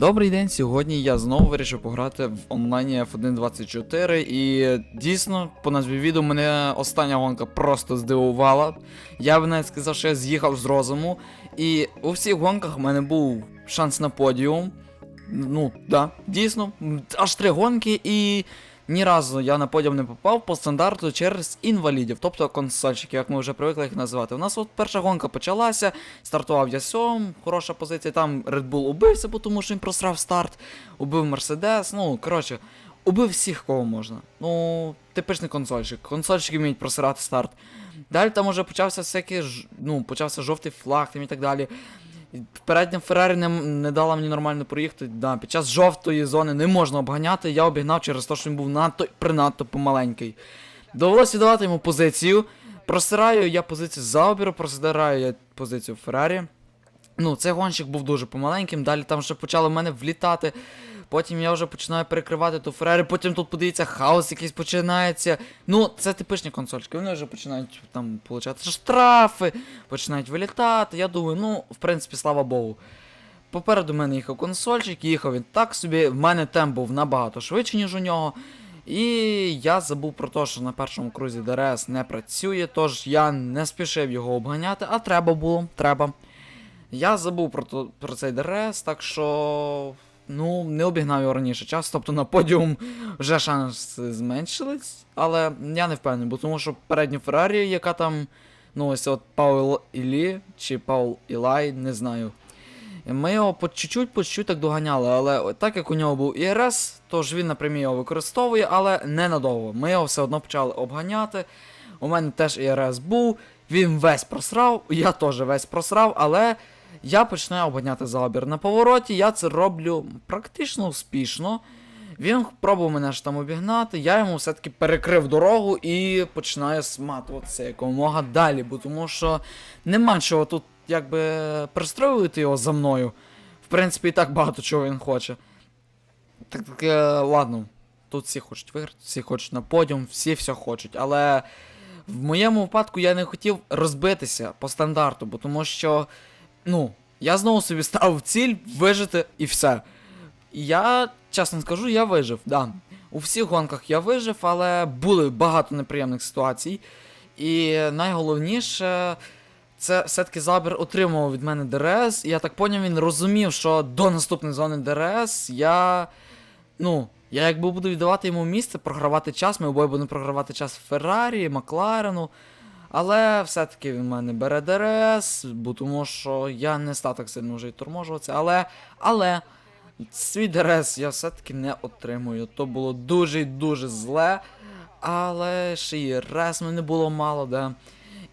Добрий день. Сьогодні я знову вирішив пограти в онлайні F1.24 і дійсно по назві відео мене остання гонка просто здивувала. Я б навіть сказав, що я з'їхав з розуму. І у всіх гонках в мене був шанс на подіум. Ну, да, дійсно, аж три гонки і. Ні разу я на подіум не попав по стандарту через інвалідів, тобто консольщиків, як ми вже привикли їх називати. У нас от перша гонка почалася, стартував я сьом, хороша позиція. Там Red Bull убився, бо тому що він просрав старт, убив Мерседес. Ну, коротше, убив всіх, кого можна. Ну, типичний консольщик. Консольщики вміють просирати старт. Далі там уже почався всякий, ну, почався жовтий флаг там і так далі. Передня Феррарі не, не дала мені нормально проїхати. Да, під час жовтої зони не можна обганяти. Я обігнав через те, що він був надто принадто помаленький. Довелося віддавати йому позицію. Просираю я позицію Зауберу, просираю я позицію Феррарі. Ну, цей гонщик був дуже помаленьким, далі там ще почали в мене влітати. Потім я вже починаю перекривати ту Феррарі, потім тут подивіться, хаос якийсь починається. Ну, це типичні консольчики. Вони вже починають там получати штрафи, починають вилітати. Я думаю, ну, в принципі, слава Богу. Попереду мене їхав консольчик, їхав він так собі. В мене темп був набагато швидше, ніж у нього. І я забув про те, що на першому крузі ДРС не працює, тож я не спішив його обганяти, а треба було, треба. Я забув про, про цей ДРС, так що. Ну, не обігнав його раніше час, тобто на подіум вже шанси зменшились, але я не впевнений, бо тому що передню Феррарі, яка там, ну ось от Паул Ілі чи Паул Ілай, не знаю. Ми його по чуть-чуть, по чуть-чуть так доганяли, але так як у нього був ІРС, тож він напрямі його використовує, але ненадовго. Ми його все одно почали обганяти. У мене теж ІРС був, він весь просрав, я теж весь просрав, але я починаю обганяти забір. На повороті я це роблю практично успішно. Він пробував мене ж там обігнати, я йому все-таки перекрив дорогу і починаю сматуватися якомога далі, бо тому що нема чого тут якби пристроювати його за мною. В принципі, і так багато чого він хоче. Так, так е, ладно, тут всі хочуть виграти, всі хочуть на подіум, всі все хочуть. Але в моєму випадку я не хотів розбитися по стандарту, бо тому що, ну, я знову собі ставив ціль вижити і все. Я, чесно скажу, я вижив, да. У всіх гонках я вижив, але були багато неприємних ситуацій. І найголовніше, це все-таки забір отримував від мене ДРС. І я так поняв, він розумів, що до наступної зони ДРС я. Ну, я якби буду віддавати йому місце, програвати час, ми обоє будемо програвати час Феррарі, Макларену. Але все-таки в мене бере ДРС, бо тому що я не став так сильно вже й торможуватися. Але, але свій ДРС я все-таки не отримую. То було дуже і дуже зле. Але ще і рес мене було мало, да.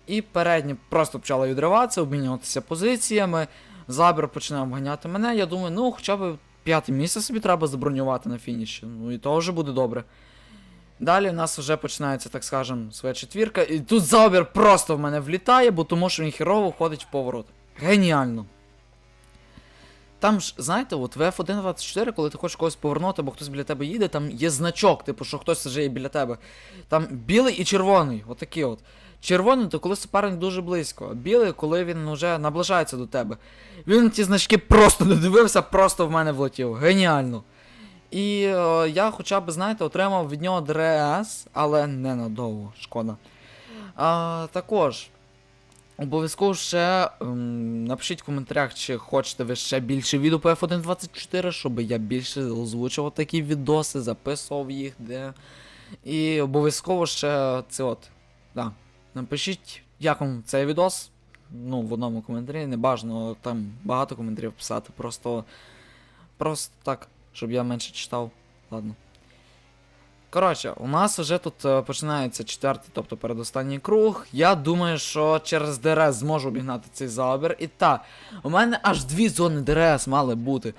І передні просто почали відриватися, обмінюватися позиціями. Забір починає обганяти мене. Я думаю, ну хоча б п'яте місце собі треба забронювати на фініші. Ну і то вже буде добре. Далі в нас вже починається, так скажем, своя четвірка. І тут забір просто в мене влітає, бо тому що він херово входить в поворот. Геніально. Там ж, знаєте, от в F1.24, коли ти хочеш когось повернути, або хтось біля тебе їде, там є значок, типу, що хтось вже є біля тебе. Там білий і червоний, отакі от. Червоний, то коли суперник дуже близько, а білий, коли він вже наближається до тебе. Він ті значки просто не дивився, просто в мене влетів. Геніально. І е, я хоча б, знаєте, отримав від нього ДРС, але ненадовго, шкода. А, також. Обов'язково ще ем, напишіть в коментарях, чи хочете ви ще більше відео по F1.24, щоб я більше озвучував такі відоси, записував їх, де. І обов'язково ще це от. Да. Напишіть, як вам цей відос. Ну, в одному коментарі, не бажано там багато коментарів писати, просто. Просто так, щоб я менше читав. Ладно. Коротше, у нас вже тут е, починається четвертий, тобто передостанній круг. Я думаю, що через ДРС зможу обігнати цей забір. І так, у мене аж дві зони ДРС мали бути.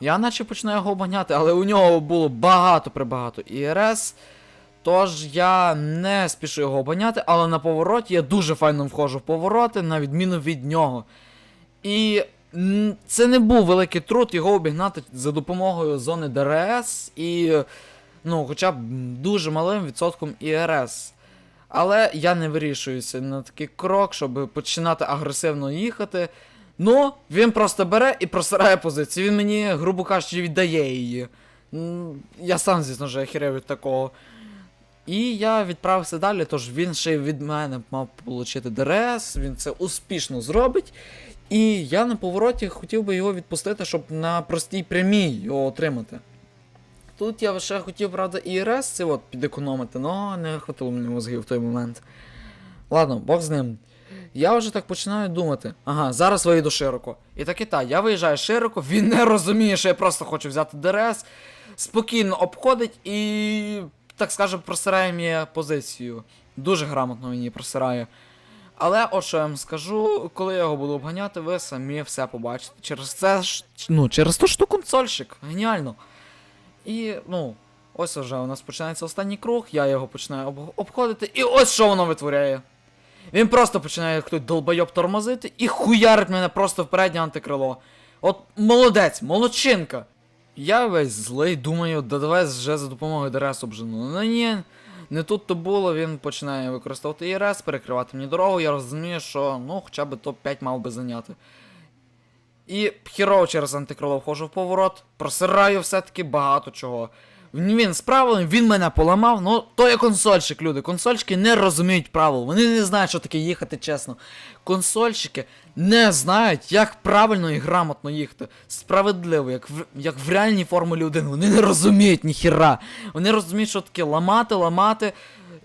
Я наче починаю його обганяти, але у нього було багато прибагато ІРС. Тож я не спішу його обганяти, але на повороті я дуже файно входжу в повороти, на відміну від нього. І це не був великий труд його обігнати за допомогою зони ДРС і, ну, хоча б дуже малим відсотком ІРС. Але я не вирішуюся на такий крок, щоб починати агресивно їхати. Ну, він просто бере і просирає позицію. Він мені, грубо кажучи, віддає її. Я сам, звісно ж, охерев від такого. І я відправився далі, тож він ще й від мене мав отримати ДРС, він це успішно зробить. І я на повороті хотів би його відпустити, щоб на простій прямій його отримати. Тут я ще хотів, правда, і РС це от підекономити, але не хватило мені мозгів в той момент. Ладно, Бог з ним. Я вже так починаю думати. Ага, зараз вийду широко. І так і так, я виїжджаю широко, він не розуміє, що я просто хочу взяти ДРС, спокійно обходить і, так скажемо, просирає мені позицію. Дуже грамотно її просирає. Але от що я вам скажу, коли я його буду обганяти, ви самі все побачите. Через це ж. Ну, через ту штуку консольщик. Геніально. І, ну, ось вже у нас починається останній круг, я його починаю об- обходити, і ось що воно витворяє. Він просто починає як той долбойоб тормозити і хуярить мене просто в переднє антикрило. От молодець, молодчинка. Я весь злий, думаю, да давай вже за допомогою ДРС обжену. Ну ні, не тут то було, він починає використовувати ІРС, перекривати мені дорогу, я розумію, що ну хоча б топ-5 мав би зайняти. І хірово через антикрило входжу в поворот, просираю все-таки багато чого. Він з правилами, він мене поламав, ну то є консольщик, люди. Консольщики не розуміють правил, вони не знають, що таке їхати чесно. Консольщики не знають, як правильно і грамотно їхати. Справедливо, як в, як в реальній формулі 1. Вони не розуміють ніхіра. Вони розуміють, що таке ламати, ламати.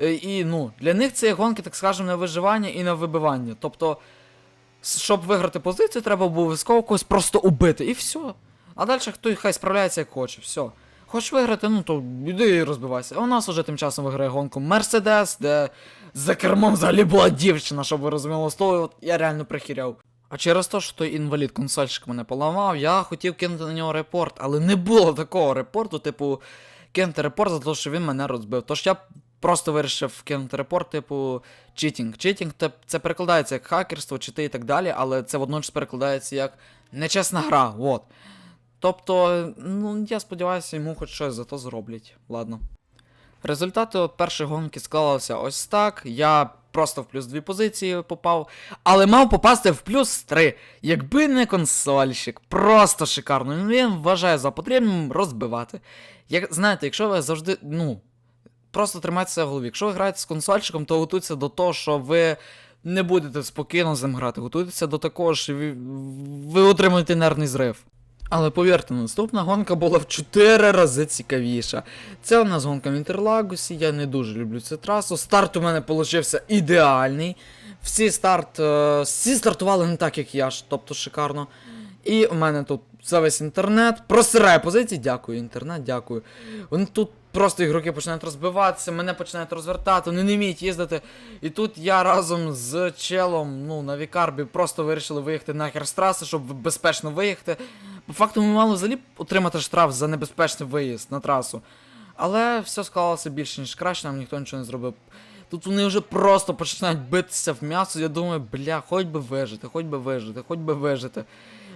е, І ну, для них це є гонки, так скажемо, на виживання і на вибивання. Тобто, щоб виграти позицію, треба обов'язково когось просто убити. І все. А далі хто хай справляється як хоче, все. Хочеш виграти, ну то іди і розбивайся. У нас уже тим часом виграє гонку Мерседес, де за кермом взагалі була дівчина, щоб ви розуміли, з того я реально прихіряв. А через те, що той інвалід консольщик мене поламав, я хотів кинути на нього репорт, але не було такого репорту, типу, кинути репорт за те, що він мене розбив. Тож я просто вирішив кинути репорт, типу, читінг. Читінг це перекладається як хакерство, чити і так далі, але це водночас перекладається як нечесна гра. Вот. Тобто, ну, я сподіваюся, йому хоч щось за то зроблять. Ладно. Результати першої гонки склалися ось так. Я просто в плюс дві позиції попав, але мав попасти в плюс 3. Якби не консольщик, просто шикарно. Ну, Він вважає за потрібним розбивати. Як знаєте, якщо ви завжди, ну, просто тримайте це в голові. Якщо ви граєте з консольщиком, то готуйтеся до того, що ви не будете спокійно з ним грати. Готуйтеся до такого, що ви, ви отримаєте нервний зрив. Але повірте, наступна гонка була в 4 рази цікавіша. Це у нас гонка в Інтерлагусі, я не дуже люблю цю трасу. Старт у мене получився ідеальний. Всі старт, е, всі стартували не так, як я ж, тобто шикарно. І у мене тут за весь інтернет просирає позиції. Дякую, інтернет, дякую. Вони тут просто ігроки починають розбиватися, мене починають розвертати, вони не вміють їздити. І тут я разом з челом, ну, на Вікарбі просто вирішили виїхати нахер з траси, щоб безпечно виїхати. По факту ми мали взагалі отримати штраф за небезпечний виїзд на трасу. Але все склалося більше, ніж краще, нам ніхто нічого не зробив. Тут вони вже просто починають битися в м'ясо. Я думаю, бля, хоч би вижити, хоч би вижити, хоч би вижити.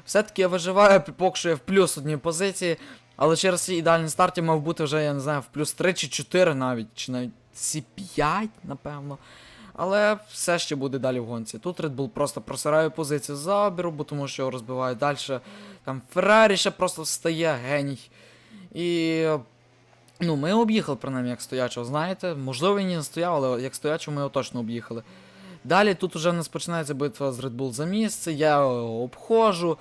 Все-таки я виживаю, поки що я в плюс одній позиції, але через ідеальний старт я мав бути вже, я не знаю, в плюс 3 чи 4 навіть, чи навіть всі 5, напевно. Але все ще буде далі в гонці. Тут Red Bull просто просирає позицію за обіру, бо тому що його розбивають далі. Там Феррарі ще просто встає геній. І. Ну, ми об'їхали, принаймні, як стоячого, знаєте. Можливо, він не стояв, але як стоячого ми його точно об'їхали. Далі тут уже у нас починається битва з Red Bull за місце, я його обходжу.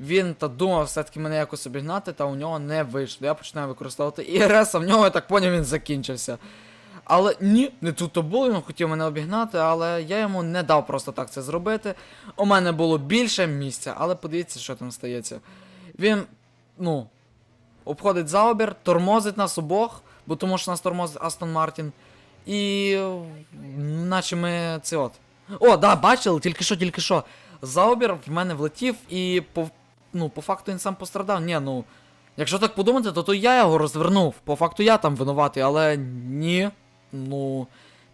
Він та думав все-таки мене якось обігнати, та у нього не вийшло. Я починаю використовувати ІРС, а в нього, я так поняв, він закінчився. Але ні, не тут то було, він хотів мене обігнати, але я йому не дав просто так це зробити. У мене було більше місця, але подивіться, що там стається. Він, ну, обходить заобір, тормозить нас обох, бо тому що нас тормозить Астон Мартін. І. наче ми це от. О, да, бачили, тільки що, тільки що. Заобір в мене влетів і по, ну, по факту він сам пострадав. Ні, ну. Якщо так подумати, то, то я його розвернув. По факту я там винуватий, але ні. Ну,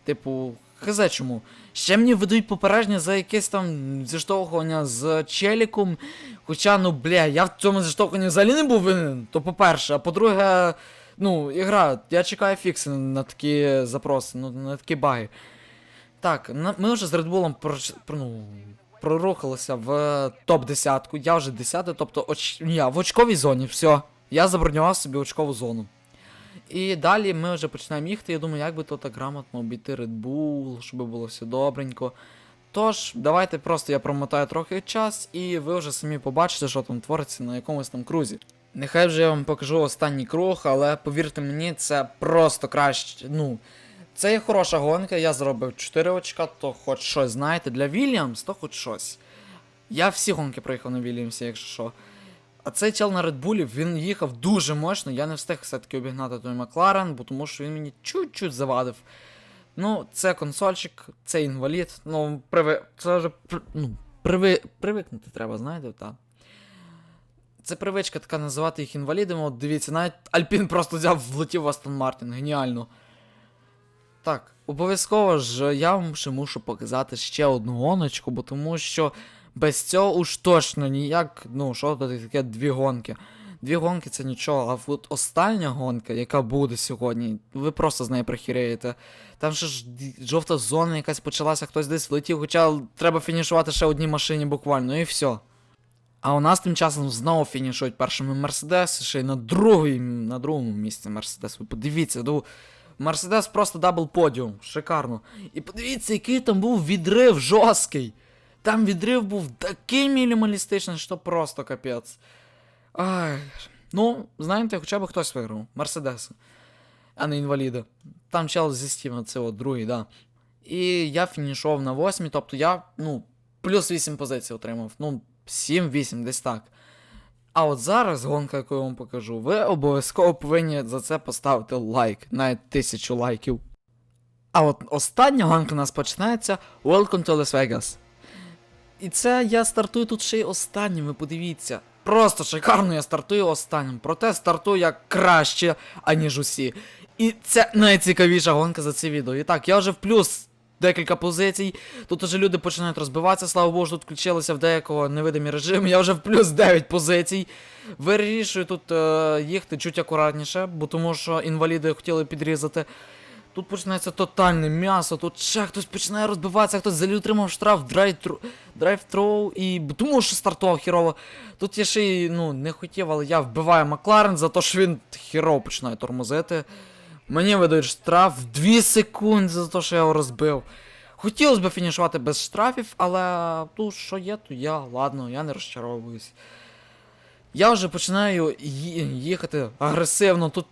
типу, хз чому. Ще мені видають попередження за якесь там зіштовхування з челіком. Хоча, ну, бля, я в цьому зіштовхуванні взагалі не був винен. То по-перше, а по-друге, ну, ігра, я чекаю фікси на такі запроси, ну, на такі баги. Так, на- ми вже з проч- про- ну, прорухалися в топ-10. Я вже 10, тобто оч... ні, в очковій зоні. Все. Я забронював собі очкову зону. І далі ми вже починаємо їхати. Я думаю, як би то так грамотно обійти Red Bull, щоб було все добренько. Тож, давайте просто я промотаю трохи час, і ви вже самі побачите, що там твориться на якомусь там крузі. Нехай вже я вам покажу останній круг, але повірте мені, це просто краще. Ну, це є хороша гонка, я зробив 4 очка, то хоч щось, знаєте, для Вільямс, то хоч щось. Я всі гонки проїхав на Вільямсі, якщо що. А цей чел на Bull, він їхав дуже мощно, я не встиг все-таки обігнати той Макларен, бо тому що він мені чуть-чуть завадив. Ну, це консольчик, це інвалід. Ну, приви... це вже ну, приви... привикнути треба, знаєте, так. Це привичка така називати їх інвалідами. От дивіться, навіть Альпін просто взяв влетів в Астон Мартін, геніально. Так, обов'язково ж я вам ще мушу показати ще одну гоночку, бо тому що без цього уж точно ніяк, ну, що тут таке дві гонки. Дві гонки це нічого, а от остання гонка, яка буде сьогодні, ви просто з нею прихіреєте. Там ще ж жовта зона якась почалася, хтось десь влетів, хоча треба фінішувати ще одній машині буквально, і все. А у нас тим часом знову фінішують першими Мерседес, ще й на, другій, на другому місці Мерседес. Ви подивіться, ну, Мерседес просто дабл подіум, шикарно. І подивіться, який там був відрив жорсткий. Там відрив був такий мінімалістичний, що просто капець. Ай. Ну, знаєте, хоча б хтось виграв. Мерседеси. А не інваліди. Там чел зі Стіма, це от другий, да. І я фінішував на восьмій, тобто я, ну, плюс 8 позицій отримав. Ну, 7-8, десь так. А от зараз гонка, яку я вам покажу, ви обов'язково повинні за це поставити лайк, навіть тисячу лайків. А от остання гонка у нас починається Welcome to Las Vegas. І це я стартую тут ще й останнім, ви подивіться. Просто шикарно я стартую останнім. Проте стартую я краще, аніж усі. І це найцікавіша гонка за це відео. І так, я вже в плюс декілька позицій. Тут уже люди починають розбиватися, слава Богу, тут включилися в деякого невидимі режими. Я вже в плюс 9 позицій. Вирішую тут е, їхати чуть акуратніше, бо тому що інваліди хотіли підрізати. Тут починається тотальне м'ясо, тут ще хтось починає розбиватися, хтось взагалі отримав штраф драйв-троу, і тому що стартував хірово. Тут я ще й ну, не хотів, але я вбиваю Макларен за те, що він хірово починає тормозити. Мені видають штраф в 2 секунди за те, що я його розбив. Хотілося б фінішувати без штрафів, але тут що є, то я, ладно, я не розчаровуюсь. Я вже починаю їхати агресивно. Тут,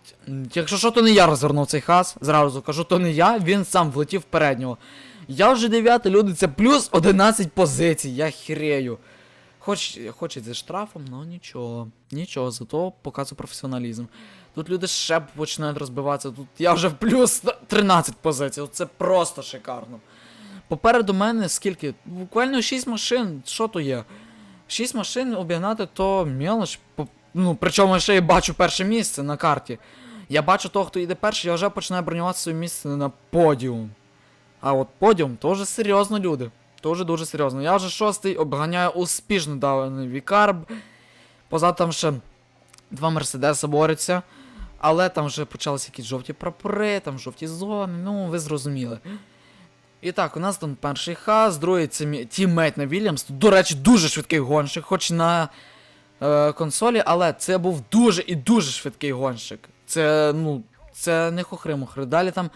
якщо що, то не я розвернув цей хас, зразу кажу, то не я, він сам влетів переднього. Я вже дев'ятий, люди, це плюс 11 позицій, я хірею. Хоч, хоч і зі штрафом, але нічого. Нічого, зато показує професіоналізм. Тут люди ще починають розбиватися. Тут я вже в плюс 13 позицій. Це просто шикарно. Попереду мене скільки? Буквально 6 машин. Що то є? 6 машин обігнати то мелоч. По- Ну, причому я ще й бачу перше місце на карті. Я бачу того, хто йде перший, я вже починаю бронювати своє місце на подіум. А от подіум теж серйозно, люди. Теж дуже серйозно. Я вже шостий обганяю успішно даваний Вікарб. Позаду там ще два Мерседеса борються. Але там вже почалися якісь жовті прапори, там жовті зони, ну ви зрозуміли. І так, у нас там перший хас, другий це тіммейт на Вільямс. До речі, дуже швидкий гонщик, хоч на е, консолі, але це був дуже і дуже швидкий гонщик. Це, ну, це не хохри-мухри. Далі там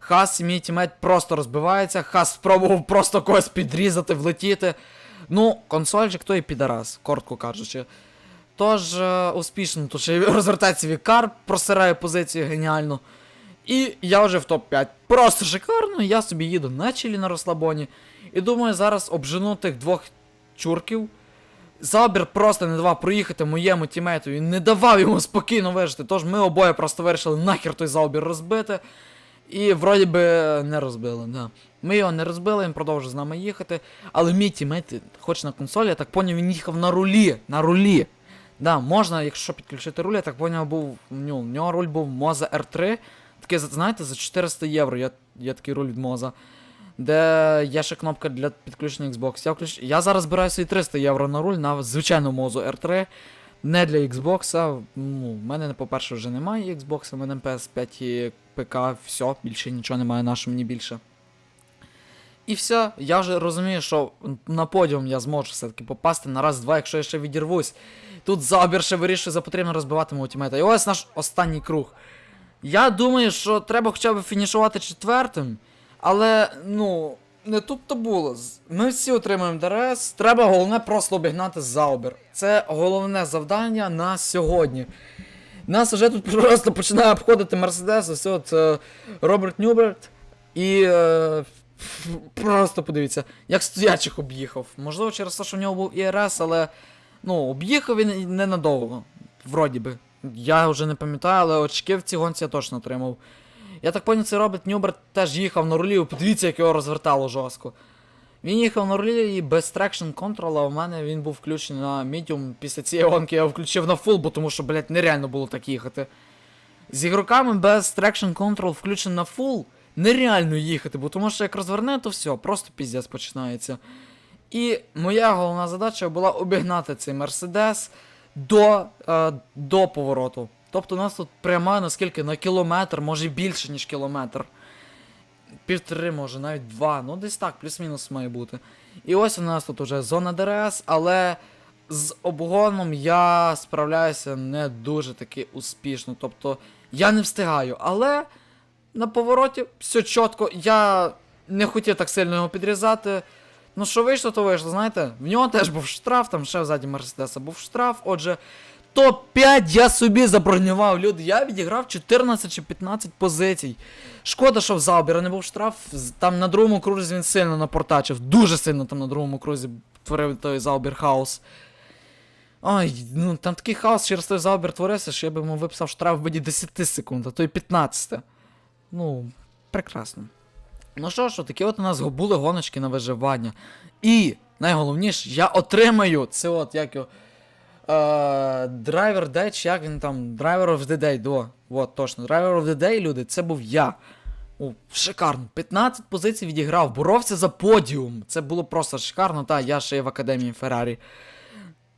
Хас, мій тімейт просто розбивається, Хас спробував просто когось підрізати, влетіти. Ну, консольчик той підарас, коротко кажучи. Тож, е, успішно, тут розвертається Вікар, просирає позицію геніально. І я вже в топ-5. Просто шикарно, я собі їду на чилі на розслабоні. І думаю, зараз обжену тих двох чурків. Забір просто не давав проїхати моєму тімейту і не давав йому спокійно вижити. Тож ми обоє просто вирішили нахер той заобір розбити. І вроді би не розбили, да. Ми його не розбили, він продовжив з нами їхати. Але мій тімейт, хоч на консолі, я так поняв, він їхав на рулі. На рулі. Да, можна, якщо підключити руль, я так поняв, був. Ну, у нього руль був Moza R3. Такий, знаєте, за 400 євро є, є такий руль від Moza. Де є ще кнопка для підключення Xbox. Я, включ... я зараз збираю свої 300 євро на руль на звичайну Mozo R3. Не для Xbox. Ну, в мене, по-перше, вже немає Xbox, у мене PS5 і ПК, все, більше нічого немає, на що мені більше. І все, я вже розумію, що на подіум я зможу все-таки попасти на раз-два, якщо я ще відірвусь. Тут Заубер ще вирішує за потрібно розбивати ультимейта. І ось наш останній круг. Я думаю, що треба хоча б фінішувати четвертим, але ну, не тут то було. Ми всі отримаємо ДРС. Треба головне просто обігнати Заубер. Це головне завдання на сьогодні. Нас вже тут просто починає обходити Мерседес, ось от е, Роберт Нюберт. І е, просто подивіться, як стоячих об'їхав. Можливо, через те, що в нього був ІРС, але ну, об'їхав він ненадовго. Вроді би. Я вже не пам'ятаю, але очки в цій гонці я точно отримав. Я так поняв, цей Роберт Нюберт теж їхав на рулі, подивіться, як його розвертало жорстко. Він їхав на рулі і без трекшн контрола, в мене він був включений на medium. Після цієї гонки я його включив на фул, бо тому що, блядь, нереально було так їхати. З ігроками без traction control включений на фул нереально їхати, бо тому що як розверне, то все, просто піздець починається. І моя головна задача була обігнати цей Мерседес до, е, до повороту. Тобто у нас тут пряма наскільки на кілометр, може більше, ніж кілометр. Півтори, може, навіть два. Ну, десь так, плюс-мінус має бути. І ось у нас тут уже зона ДРС, але з обгоном я справляюся не дуже таки успішно. Тобто я не встигаю. Але на повороті все чітко. Я не хотів так сильно його підрізати. Ну, що вийшло, то вийшло, знаєте, в нього теж був штраф, там ще ззаді Мерседеса був штраф. Отже, топ-5 я собі забронював. Люди, я відіграв 14 чи 15 позицій. Шкода, що в Заубера не був штраф. Там на другому крузі він сильно напортачив. Дуже сильно там на другому крузі творив той Заубер хаос. Ой, ну там такий хаос через той Заубер творився, що я би йому виписав штраф в виді 10 секунд, а то й 15. Ну, прекрасно. Ну що ж, такі от у нас були гоночки на виживання. І найголовніше, я отримаю це от як його. Day, чи як він там? Driver of the Day, до. От, точно. Driver of the Day, люди, це був я. О, шикарно. 15 позицій відіграв, боровся за подіум. Це було просто шикарно. Та, я ще є в академії Феррарі.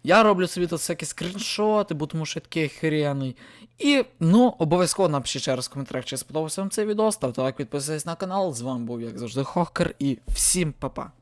Я роблю собі тут всякі скріншоти, бо тому що такий хрений. І, ну, обов'язково напишіть ще раз в коментарях, чи сподобався вам цей відео. Ставте лайк, підписуйтесь на канал. З вами був, як завжди, Хокер, і всім па-па.